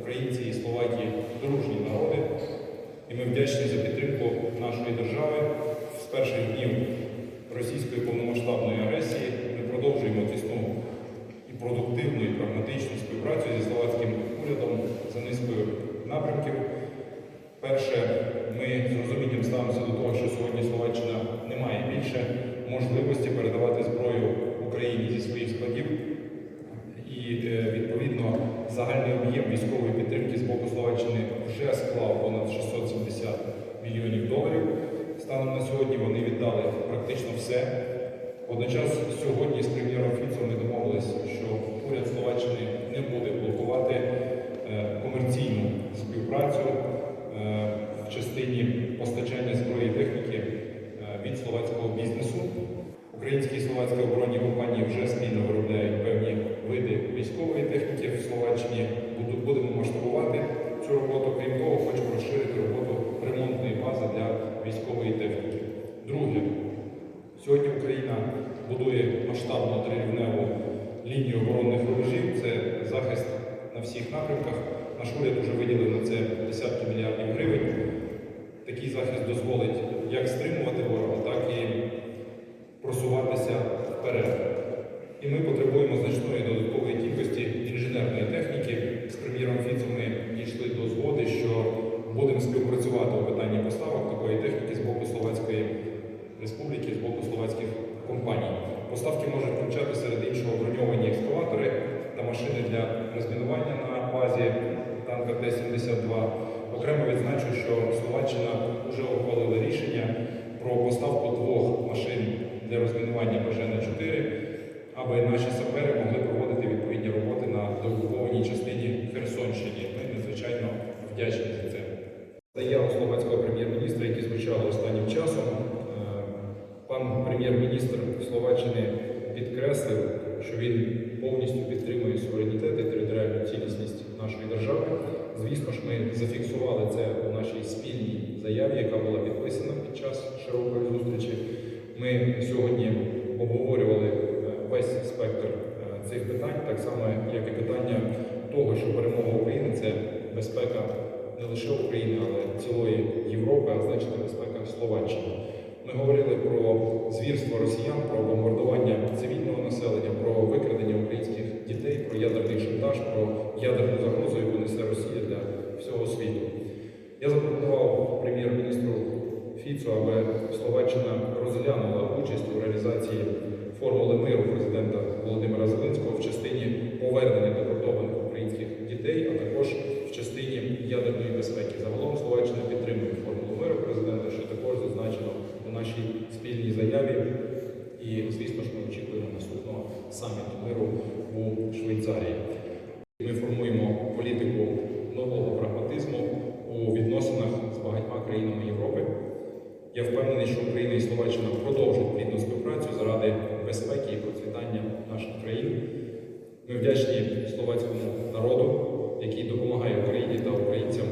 Українці і словаки дружні народи, і ми вдячні за підтримку нашої держави з перших днів російської повномасштабної агресії. Ми продовжуємо тісну і продуктивну, і прагматичну співпрацю зі словацьким урядом за низкою напрямків. Перше, ми з розумінням ставимося до того, що сьогодні Словаччина не має більше можливості передавати зброю Україні зі своїх складів. І е, відповідно загальний об'єм військової підтримки з боку Словаччини вже склав понад 670 мільйонів доларів. Станом на сьогодні вони віддали практично все. Водночас сьогодні з прем'єром Фіцом ми домовилися, що уряд Словаччини не буде блокувати е, комерційну співпрацю е, в частині постачання зброї і техніки від словацького бізнесу. Українські і словацькі оборонні компанії вже спільно виробляють військової техніки в Словаччині. Будемо масштабувати цю роботу. Крім того, хочемо розширити роботу ремонтної бази для військової техніки. Друге, сьогодні Україна будує масштабну трирівневу лінію оборонних рубежів. Це захист на всіх напрямках. Наш уряд вже виділив на це десятки мільярдів гривень. Такий захист дозволить як стримувати ворога, так і просуватися вперед. І ми потребуємо значної додаткової кількості інженерної техніки. З прем'єром Фіцом ми дійшли до згоди, що будемо співпрацювати у питанні поставок такої техніки з боку Словацької Республіки, з боку словацьких компаній. Поставки можуть включати серед іншого броньовані екскаватори та машини для розмінування на базі танка Т-72. Окремо відзначу, що Словаччина вже ухвалила рішення про поставку двох машин для розмінування БЖН-4, аби наші сапери могли проводити відповідні роботи на деокупованій частині Херсонщині. Ми надзвичайно вдячні за це. Заяву словацького прем'єр-міністра, які звучали останнім часом, прем'єр-міністр Словаччини підкреслив, що він повністю підтримує суверенітет і територіальну цілісність нашої держави. Звісно ж, ми зафіксували це у нашій спільній заяві, яка була підписана під час широкої зустрічі. Ми сьогодні обговорювали е, весь спектр е, цих питань, так само як і питання того, що перемога України це безпека не лише України, але цілої Європи, а значить безпека Словаччини. Ми говорили про звірство росіян, про бомбардування цивільного населення, про викрадення українських дітей, про ядерний шантаж, про ядерну загрозу, яку несе Росія для всього світу. Я запропонував прем'єр-міністру Фіцу, аби Словаччина розглянула участь у реалізації формули миру президента Володимира Зеленського в частині повернення депортованих українських дітей, а також в частині ядерної безпеки. Загалом Словаччина підтримує формулу миру президента, що також зазначено у нашій спільній заяві. І, звісно ж, ми очікуємо саміту миру у Швейцарії. Ми формуємо політику нового прагматизму у відносинах з багатьма країнами Європи. Я впевнений, що Україна і Словаччина продовжать плідну співпрацю заради безпеки і процвітання наших країн. Ми вдячні словацькому народу, який допомагає Україні та українцям